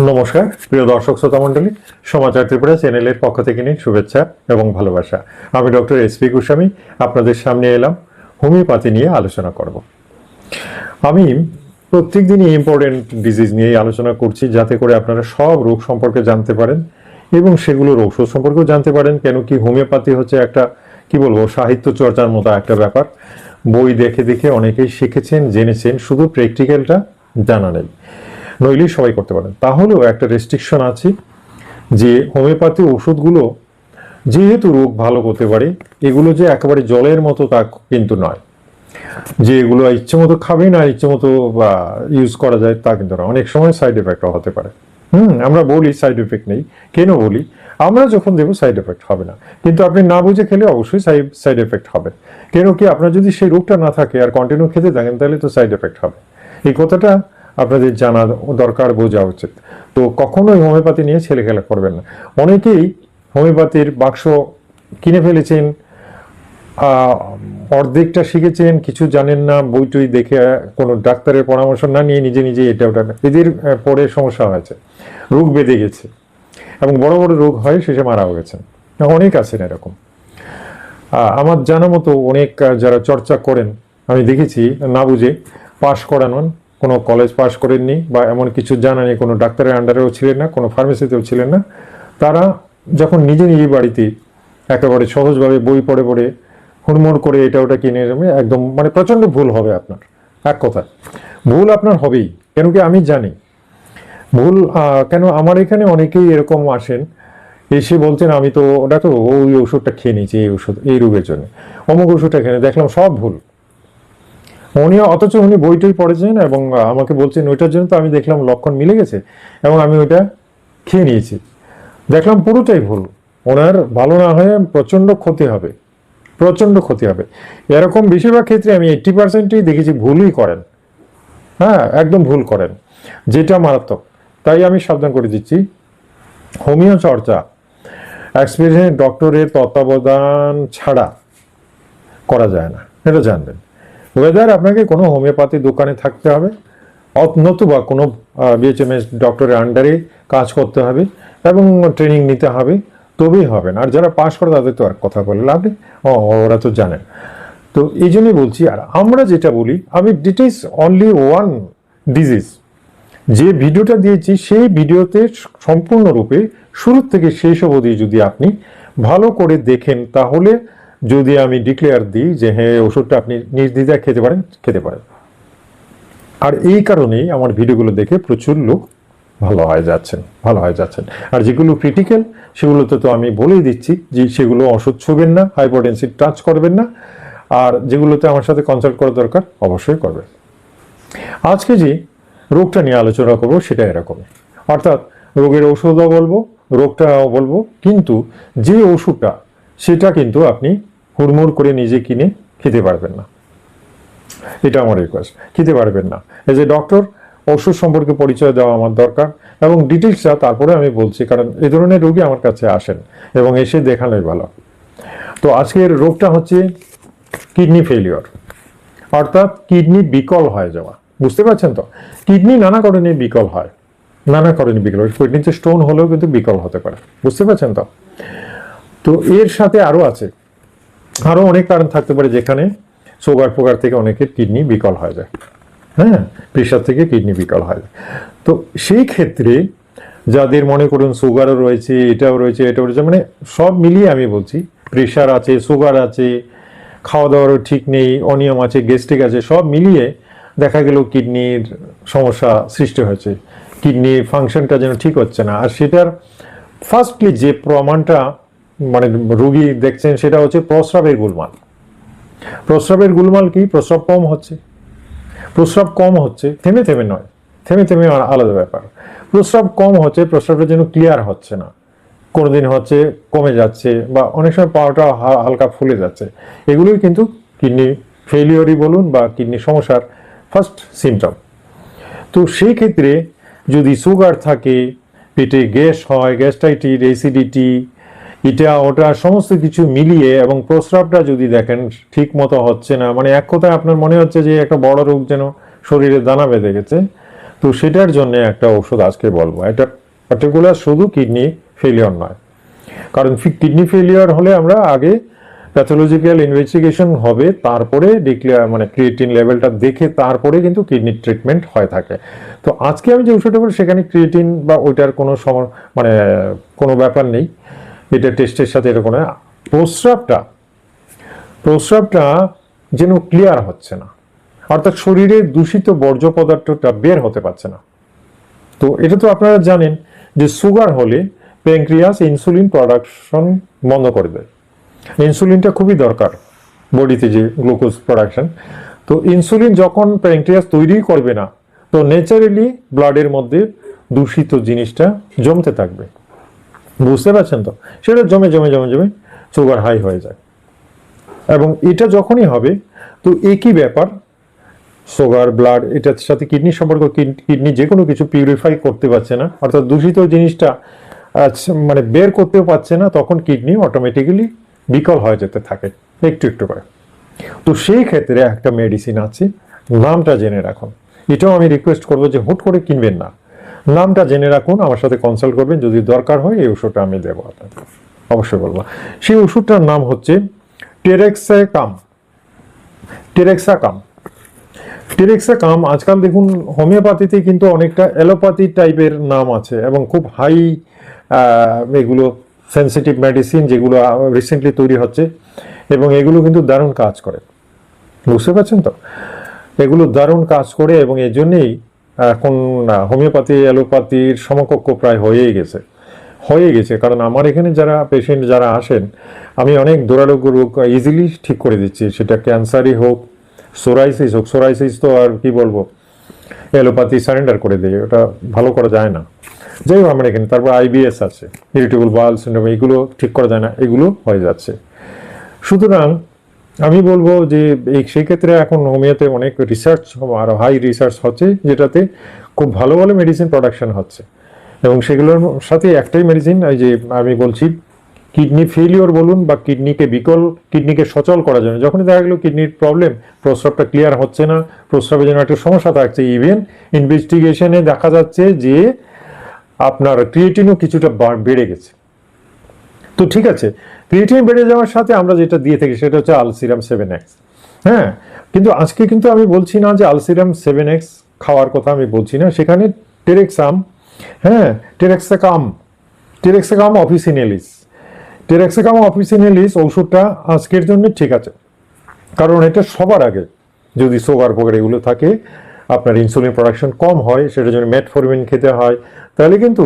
নমস্কার। প্রিয় দর্শক, শ্রোতা মণ্ডলী, সমাচার ত্রিপুরা চ্যানেলের পক্ষ থেকে নিয়ে শুভেচ্ছা এবং ভালোবাসা। আমি ডক্টর এস পি গোস্বামী, আপনাদের সামনে এলাম। হোমিওপ্যাথি নিয়ে আলোচনা করব। আমি প্রত্যেক দিনই ইম্পর্টেন্ট ডিজিজ নিয়ে আলোচনা করছি, যাতে করে আপনারা সব রোগ সম্পর্কে জানতে পারেন এবং সেগুলোর ঔষধ সম্পর্কেও জানতে পারেন, কেন কি হোমিওপ্যাথি হচ্ছে একটা, কি বলব, সাহিত্য চর্চার মতো একটা ব্যাপার। বই দেখে দেখে অনেকেই শিখেছেন, জেনেছেন, শুধু প্র্যাকটিক্যালটা জানা নেই। নইলেই সবাই করতে পারেন তাহলেও একটা রেস্ট্রিকশন আছে যে হোমিওপ্যাথি ওষুধগুলো যেহেতু রোগ ভালো করতে পারে, এগুলো যে একেবারে জলের মতো তা কিন্তু নয়। যে এগুলো ইচ্ছে মতো খাবেন আর ইচ্ছে মতো ইউজ করা যায় তা কিন্তু না অনেক সময় সাইড এফেক্টও হতে পারে। হুম, আমরা বলি সাইড এফেক্ট নেই। কেন বলি? আমরা যখন দেবো সাইড এফেক্ট হবে না। কিন্তু আপনি না বুঝে খেলে অবশ্যই সাইড এফেক্ট হবে। কেন কি আপনার যদি সেই রোগটা না থাকে আর কন্টিনিউ খেতে থাকেন, তাহলে তো সাইড এফেক্ট হবে। এই কথাটা আপনাদের জানা দরকার, বোঝা উচিত। তো কখনোই হোমিওপ্যাথি নিয়ে ছেলে খেলা করবেন না। অনেকেই হোমিওপ্যাথির বাক্স কিনে ফেলেছেন অর্ধেকটা শিখেছেন, কিছু জানেন না বই টই দেখে কোনো ডাক্তারের পরামর্শ না নিয়ে নিজে নিজে এটা ওটা এদের পরে সমস্যা হয়েছে। রোগ বেঁধে গেছে এবং বড় বড় রোগ হয়, শেষে মারাও গেছেন। অনেক আছেন এরকম। আমার জানা মতো অনেক যারা চর্চা করেন, আমি দেখেছি, না বুঝে, পাশ করানোন কোনো কলেজ পাশ করেননি বা এমন কিছু জানা নেই কোনো ডাক্তারের আন্ডারেও ছিলেন না, কোনো ফার্মেসিতেও ছিলেন না, তারা যখন নিজে নিজে বাড়িতে একেবারে সহজভাবে বই পড়ে পড়ে হুড়মুড় করে এটা ওটা কিনে নেবে একদম মানে প্রচণ্ড ভুল হবে আপনার। এক কথা ভুল আপনার হবেই, কেন কি আমি জানি। ভুল কেন আমার এখানে অনেকেই এরকম আসেন, এসে বলছেন, আমি তো, ওটা তো ওই ওষুধটা খেয়ে নিয়েছি, এই ওষুধ এই রোগের জন্য। অমুক ওষুধটা খেয়ে দেখলাম সব ভুল। উনি অথচ উনি বইটই পড়েছেন এবং আমাকে বলছেন ওইটার জন্য তো আমি দেখলাম লক্ষণ মিলে গেছে এবং আমি ওইটা খেয়ে নিয়েছি। দেখলাম পুরোটাই ভুল। ওনার ভালো না হয়ে প্রচণ্ড ক্ষতি হবে, প্রচণ্ড ক্ষতি হবে। এরকম বেশিরভাগ ক্ষেত্রে আমি এইট্টি পার্সেন্টই দেখেছি ভুলই করেন। হ্যাঁ একদম ভুল করেন, যেটা মারাত্মক। তাই আমি সাবধান করে দিচ্ছি। হোমিও চর্চা এক্সপিরিয়েন্স ডক্টরের তত্ত্বাবধান ছাড়া করা যায় না, এটা জানবেন। ওয়েদার আপনাকে কোনো হোমিওপ্যাথি দোকানে থাকতে হবে নতুবা কোনো বিএচএমএস ডক্টরের আন্ডারে কাজ করতে হবে এবং ট্রেনিং নিতে হবে, তবেই হবে না। আর যারা পাশ করে তাদের তো আর কথা বলে লাভ নেই। ওরা তো জানেন। তো এই জন্যই বলছি, আর আমরা যেটা বলি, আমি ডিট ডিটেলস অনলি ওয়ান ডিজিজ যে ভিডিওটা দিয়েছি, সেই ভিডিওতে সম্পূর্ণরূপে শুরু থেকে শেষ অবধি যদি আপনি ভালো করে দেখেন, তাহলে যদি আমি ডিক্লেয়ার দিই যে হ্যাঁ ওষুধটা আপনি নির্দ্বিধায় খেতে পারেন খেতে পারেন। আর এই কারণেই আমার ভিডিওগুলো দেখে প্রচুর লোক ভালো হয়ে যাচ্ছেন, ভালো হয়ে যাচ্ছেন। আর যেগুলো ক্রিটিক্যাল সেগুলোতে তো আমি বলেই দিচ্ছি যে, সেগুলো ওষুধ ছুবেন না হাইপোটেন্সি টাচ করবেন না। আর যেগুলোতে আমার সাথে কনসাল্ট করা দরকার, অবশ্যই করবেন। আজকে যে রোগটা নিয়ে আলোচনা করব, সেটা এরকম। অর্থাৎ রোগের ওষুধও বলব, রোগটাও বলব, কিন্তু যে ওষুধটা, সেটা কিন্তু আপনি হুড়মুড় করে নিজে কিনে খেতে পারবেন না। এটা আমার রিকোয়েস্ট খেতে পারবেন না। এজ এ ডক্টর ওষুধ সম্পর্কে পরিচয় দেওয়া আমার দরকার এবং ডিটেলসটা তারপরে আমি বলছি, কারণ এ ধরনের রোগী আমার কাছে আসেন এবং এসে দেখানোই ভালো। তো আজকের রোগটা হচ্ছে কিডনি ফেলিওর অর্থাৎ কিডনি বিকল হয়ে যাওয়া। বুঝতে পারছেন তো? কিডনি নানা কারণে বিকল হয়। নানা কারণে বিকল হয়। কিডনিতে স্টোন হলেও কিন্তু বিকল হতে পারে। বুঝতে পারছেন তো? তো এর সাথে আরও আছে। আরও অনেক কারণ থাকতে পারে যেখানে সুগার, ফুগার থেকে অনেকের কিডনি বিকল হয়ে যায়। হ্যাঁ? প্রেশার থেকে কিডনি বিকল হয় তো সেই ক্ষেত্রে যাদের মনে করুন সুগারও রয়েছে, এটাও রয়েছে এটাও রয়েছে মানে সব মিলিয়ে আমি বলছি, প্রেশার আছে, সুগার আছে খাওয়া দাওয়ারও ঠিক নেই, অনিয়ম আছে, গ্যাস্ট্রিক আছে, সব মিলিয়ে দেখা গেল কিডনির সমস্যা সৃষ্টি হয়েছে। কিডনির ফাংশনটা যেন ঠিক হচ্ছে না। আর সেটার ফার্স্টলি যে প্রমাণটা মানে রুগী দেখছেন সেটা হচ্ছে প্রস্রাবের গুলমাল। প্রস্রাবের গুলমাল কি? প্রস্রাব কম হচ্ছে। প্রস্রাব কম হচ্ছে, থেমে থেমে নয়, থেমে থেমে আলাদা ব্যাপার। প্রস্রাব কম হচ্ছে প্রস্রাবটা যেন ক্লিয়ার হচ্ছে না। কোনোদিন হচ্ছে কমে যাচ্ছে বা অনেক সময় পাওয়াটা হালকা ফুলে যাচ্ছে। এগুলোই কিন্তু কিডনি ফেলিওরই বলুন বা কিডনি সমস্যার ফার্স্ট সিমটম তো সেই ক্ষেত্রে যদি সুগার থাকে, পেটে গ্যাস হয় গ্যাস্ট্রাইটিস অ্যাসিডিটি এটা ওটা সমস্ত কিছু মিলিয়ে এবং প্রস্রাবটা যদি দেখেন, ঠিক মতো হচ্ছে না। মানে এক কথায় আপনার মনে হচ্ছে যে একটা বড় রোগ যেন শরীরে দানা বেঁধে গেছে। তো সেটার জন্য একটা ওষুধ আজকে বলব। এটা পার্টিকুলার শুধু কিডনি ফেলিওর নয়। কারণ কিডনি ফেলিওর হলে আমরা আগে প্যাথোলজিক্যাল ইনভেস্টিগেশন হবে, তারপরে ডিক্লিয়ার মানে ক্রিয়েটিন লেভেলটা দেখে তারপরে কিন্তু কিডনির ট্রিটমেন্ট হয়ে থাকে। তো আজকে আমি যে ওষুধটা বলি সেখানে ক্রিয়েটিন বা ওইটার কোনো সম মানে কোনো ব্যাপার নেই। এটা টেস্টের সাথে এরকম নয় প্রস্রাবটা প্রস্রাবটা যেন ক্লিয়ার হচ্ছে না। অর্থাৎ শরীরে দূষিত বর্জ্য পদার্থটা বের হতে পারছে না। তো এটা তো আপনারা জানেন যে সুগার হলে প্যাঙ্ক্রিয়াস ইনসুলিন প্রোডাকশন বন্ধ করে দেয়। ইনসুলিনটা খুবই দরকার বডিতে যে গ্লুকোজ প্রোডাকশন তো ইনসুলিন যখন প্যাঙ্ক্রিয়াস তৈরি করবে না, তো ন্যাচারালি ব্লাডের মধ্যে দূষিত জিনিসটা জমতে থাকবে। বুঝতে পারছেন তো? সেটা জমে জমে জমে জমে সুগার হাই হয়ে যায়। এবং এটা যখনই হবে, তো একই ব্যাপার সুগার ব্লাড এটার সাথে কিডনি সম্পর্ক কিডনি যে কোনো কিছু পিউরিফাই করতে পারছে না, অর্থাৎ দূষিত জিনিসটা মানে বের করতেও পারছে না, তখন কিডনি অটোমেটিক্যালি বিকল হয়ে যেতে থাকে, একটু একটু করে। তো সেই ক্ষেত্রে একটা মেডিসিন আছে, নামটা জেনে রাখুন। এটাও আমি রিকোয়েস্ট করব যে হুট করে কিনবেন না। নামটা জেনে রাখুন, আমার সাথে কনসাল্ট করবেন, যদি দরকার হয় এই ওষুধটা আমি দেবো আপনাকে। অবশ্যই বলব। সেই ওষুধটার নাম হচ্ছে টেরেক্সাকাম। টেরেক্সাকাম। টেরেক্সাকাম, আজকাল দেখুন, হোমিওপ্যাথিতে কিন্তু অনেকটা অ্যালোপ্যাথি টাইপের নাম আছে এবং খুব হাই এগুলো সেন্সিটিভ মেডিসিন যেগুলো রিসেন্টলি তৈরি হচ্ছে এবং এগুলো কিন্তু দারুণ কাজ করে। বুঝতে পারছেন তো? এগুলো দারুণ কাজ করে এবং এর জন্যেই এখন না, হোমিওপ্যাথি অ্যালোপ্যাথির সমকক্ষ প্রায় হয়েই গেছে। হয়ে গেছে, কারণ আমার এখানে যারা পেশেন্ট যারা আসেন, আমি অনেক দুরারোগ্য রোগ ইজিলি ঠিক করে দিচ্ছি। সেটা ক্যান্সারই হোক সোরাইসিস হোক সোরাইসিস তো আর কি বলব? অ্যালোপ্যাথি সারেন্ডার করে দেয় ওটা ভালো করা যায় না। যাই হোক, আমার এখানে তারপর আইবিএস আছে ইরিটেবল বাল সিন্ড্রোম এগুলো ঠিক করা যায় না, এগুলো হয়ে যাচ্ছে। সুতরাং আমি বলব যে এই সেক্ষেত্রে এখন হোমিওতে অনেক রিসার্চ আরও হাই রিসার্চ হচ্ছে, যেটাতে খুব ভালো ভালো মেডিসিন প্রোডাকশন হচ্ছে। এবং সেগুলোর সাথে একটাই মেডিসিন এই যে আমি বলছি কিডনি ফেলিওর বলুন বা কিডনিকে বিকল কিডনিকে সচল করার জন্য। যখনই দেখা গেলো কিডনির প্রবলেম প্রস্রাবটা ক্লিয়ার হচ্ছে না, প্রস্রাবের জন্য একটা সমস্যা থাকছে ইভেন ইনভেস্টিগেশনে দেখা যাচ্ছে যে আপনার ক্রিয়েটিনও কিছুটা বেড়ে গেছে। তো ঠিক আছে ক্রিয়েটিন বেড়ে যাওয়ার সাথে আমরা যেটা দিয়ে থাকি সেটা হচ্ছে আলসিরাম সেভেন এক্স হ্যাঁ কিন্তু আজকে কিন্তু আমি বলছি না যে আলসিরাম সেভেন এক্স খাওয়ার কথা আমি বলছি না। সেখানে টেরেক্সাম হ্যাঁ টেরেক্সাকাম টেরেক্সাকাম অফিসিনালিস টেরেক্সাকাম অফিসিনালিস ওষুধটা আজকের জন্য ঠিক আছে। কারণ এটা সবার আগে যদি সুগার ফোগার এগুলো থাকে, আপনার ইনসুলিন প্রোডাকশন কম হয়, সেটার জন্য মেটফরমিন খেতে হয়। তাহলে কিন্তু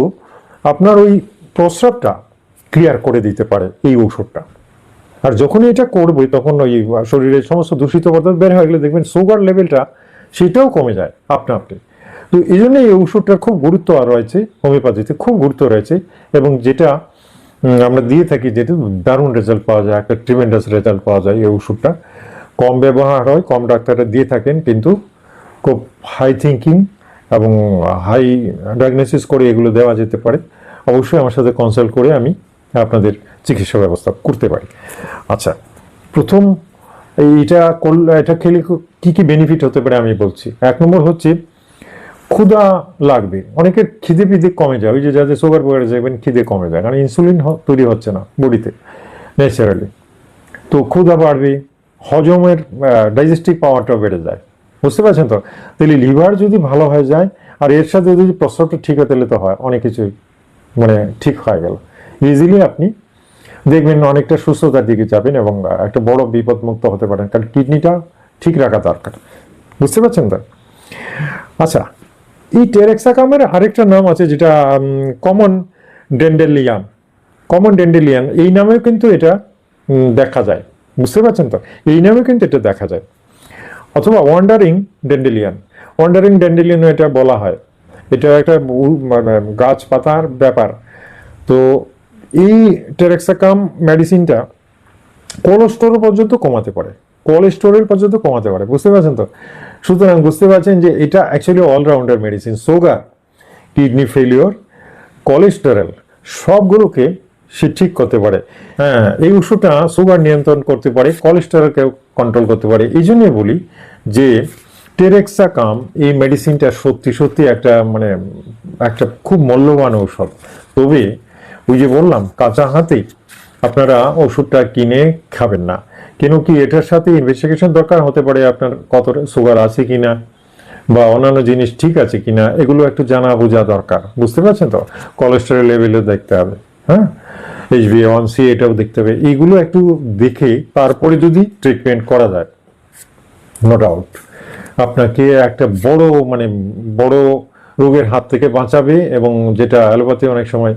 আপনার ওই প্রস্রাবটা ক্লিয়ার করে দিতে পারে এই ওষুধটা আর যখনই এটা করবে, তখন ওই শরীরের সমস্ত দূষিত পদার্থ বের হয়ে গেলে দেখবেন সুগার লেভেলটা সেটাও কমে যায় আপনা আপনি। তো এই জন্য এই ওষুধটার খুব গুরুত্ব আর রয়েছে, হোমিওপ্যাথিতে খুব গুরুত্ব রয়েছে এবং যেটা আমরা দিয়ে থাকি যেটা দারুণ রেজাল্ট পাওয়া যায়, একটা ট্রিমেন্ডাস রেজাল্ট পাওয়া যায় এই ওষুধটা কম ব্যবহার হয়, কম ডাক্তাররা দিয়ে থাকেন, কিন্তু খুব হাই থিঙ্কিং এবং হাই ডায়াগনোসিস করে এগুলো দেওয়া যেতে পারে। অবশ্যই আমার সাথে কনসাল্ট করে আমি আপনাদের চিকিৎসা ব্যবস্থা করতে পারি। আচ্ছা প্রথম এইটা করলে, এটা খেলে কী কী বেনিফিট হতে পারে আমি বলছি। এক নম্বর হচ্ছে, ক্ষুধা লাগবে। অনেকের খিদে পিদে কমে যায়। ওই যে যাদের সুগার পড়ে যাবেন খিদে কমে যায়। কারণ ইনসুলিন তৈরি হচ্ছে না বডিতে ন্যাচারালি তো ক্ষুধা বাড়বে, হজমের ডাইজেস্টিভ পাওয়ারটাও বেড়ে যায়। বুঝতে পারছেন তো? তাহলে লিভার যদি ভালো হয়ে যায়, আর এর সাথে যদি প্রস্রাবটা ঠিক হয়, তাহলে তো হয়, অনেক কিছুই মানে ঠিক হয়ে গেল। ইজিলি আপনি দেখবেন অনেকটা সুস্থতার দিকে যাবেন এবং একটা বড় বিপদমুক্ত হতে পারেন। কারণ কিডনিটা ঠিক রাখা দরকার। বুঝতে পারছেন তো? আচ্ছা এই টেরেক্সাকামের আরেকটা নাম আছে যেটা কমন ডেন্ডেলিয়ান কমন ডেন্ডেলিয়ান এই নামেও কিন্তু এটা দেখা যায়। বুঝতে পারছেন তো? এই নামেও কিন্তু এটা দেখা যায়। অথবা ওয়ান্ডারিং ডেন্ডেলিয়ান ওয়ান্ডারিং ডেন্ডেলিয়ান এটা বলা হয়। এটা একটা গাছ পাতার ব্যাপার। তো এই টেরেক্সাকাম মেডিসিনটা কোলেস্টোরল পর্যন্ত কমাতে পারে। কোলেস্টোরল পর্যন্ত কমাতে পারে, বুঝতে পারছেন তো? সুতরাং বুঝতে পারছেন যে এটা actually allrounder medicine sugar kidney failure cholesterol সবগুলোকে সে ঠিক করতে পারে। হ্যাঁ এই ওষুধটা সুগার নিয়ন্ত্রণ করতে পারে কোলেস্টেরলকেও কন্ট্রোল করতে পারে। এই জন্যই বলি যে টেরেক্সা কাম এই মেডিসিনটা সত্যি সত্যি একটা মানে একটা খুব মূল্যবান ঔষধ। তবে ওই যে বললাম, কাঁচা হাতেই আপনারা ওষুধটা কিনে খাবেন না। কেন কি এটার সাথে ইনভেস্টিগেশন দরকার হতে পারে আপনার কত সুগার আছে কিনা বা অন্যান্য জিনিস ঠিক আছে কিনা, এগুলো একটু জানা বোঝা দরকার। বুঝতে পারছেন তো? কোলেস্টেরল লেভেলও দেখতে হবে হ্যাঁ? এইচ বি ওয়ান সি এটাও দেখতে হবে। এইগুলো একটু দেখে তারপরে যদি ট্রিটমেন্ট করা যায় নো ডাউট আপনাকে একটা বড় মানে বড় রোগের হাত থেকে বাঁচাবে এবং যেটা অ্যালোপ্যাথি অনেক সময়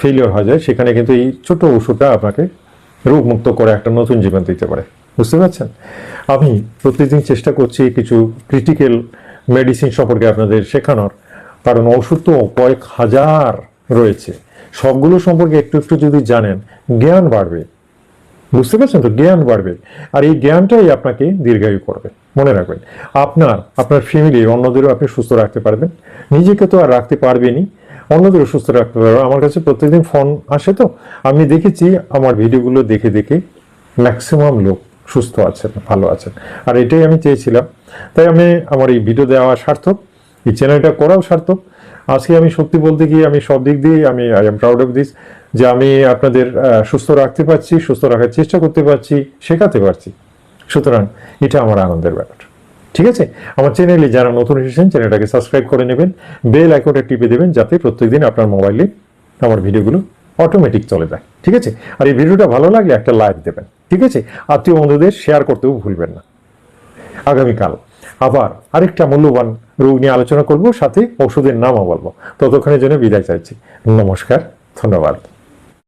ফেলিওর হয়ে যায়, সেখানে কিন্তু এই ছোট ওষুধটা আপনাকে রোগমুক্ত করে একটা নতুন জীবন দিতে পারে। বুঝতে পারছেন? আমি প্রতিদিন চেষ্টা করছি কিছু ক্রিটিক্যাল মেডিসিন সম্পর্কে আপনাদের শেখানোর, কারণ ওষুধ তো কয়েক হাজার রয়েছে। সবগুলো সম্পর্কে একটু একটু যদি জানেন, জ্ঞান বাড়বে। বুঝতে পারছেন তো? জ্ঞান বাড়বে। আর এই জ্ঞানটাই আপনাকে দীর্ঘায়ু করবে। মনে রাখবেন, আপনার আপনার ফ্যামিলির অন্যদেরও আপনি সুস্থ রাখতে পারবেন। নিজেকে তো আর রাখতে পারবেনই। অন্যদেরও সুস্থ রাখতে পারবেন আমার কাছে প্রত্যেকদিন ফোন আসে তো। আমি দেখেছি আমার ভিডিওগুলো দেখে দেখে ম্যাক্সিমাম লোক সুস্থ আছেন, ভালো আছেন। আর এটাই আমি চেয়েছিলাম। তাই আমি আমার এই ভিডিও দেওয়া সার্থক, এই চ্যানেলটা করাও সার্থক। আজকে আমি সত্যি বলতে গিয়ে আমি সব দিক দিয়ে আমি I am proud of this যে আমি আপনাদের সুস্থ রাখতে পারছি, সুস্থ রাখার চেষ্টা করতে পারছি, শেখাতে পারছি। সুতরাং এটা আমার আনন্দের ব্যাপার। ঠিক আছে? আমার চ্যানেলে যারা নতুন এসেছেন চ্যানেলটাকে সাবস্ক্রাইব করে নেবেন বেল আইকনটা টিপে দেবেন, যাতে প্রত্যেকদিন আপনার মোবাইলে আমার ভিডিওগুলো অটোমেটিক চলে যায়। ঠিক আছে? আর এই ভিডিওটা ভালো লাগলে একটা লাইক দেবেন। ঠিক আছে? আত্মীয় বন্ধুদের শেয়ার করতেও ভুলবেন না। আগামীকাল আবার আরেকটা মূল্যবান রোগ নিয়ে আলোচনা করব, সাথে ওষুধের নামও বলব। ততক্ষণের জন্য বিদায় চাইছি। নমস্কার, ধন্যবাদ।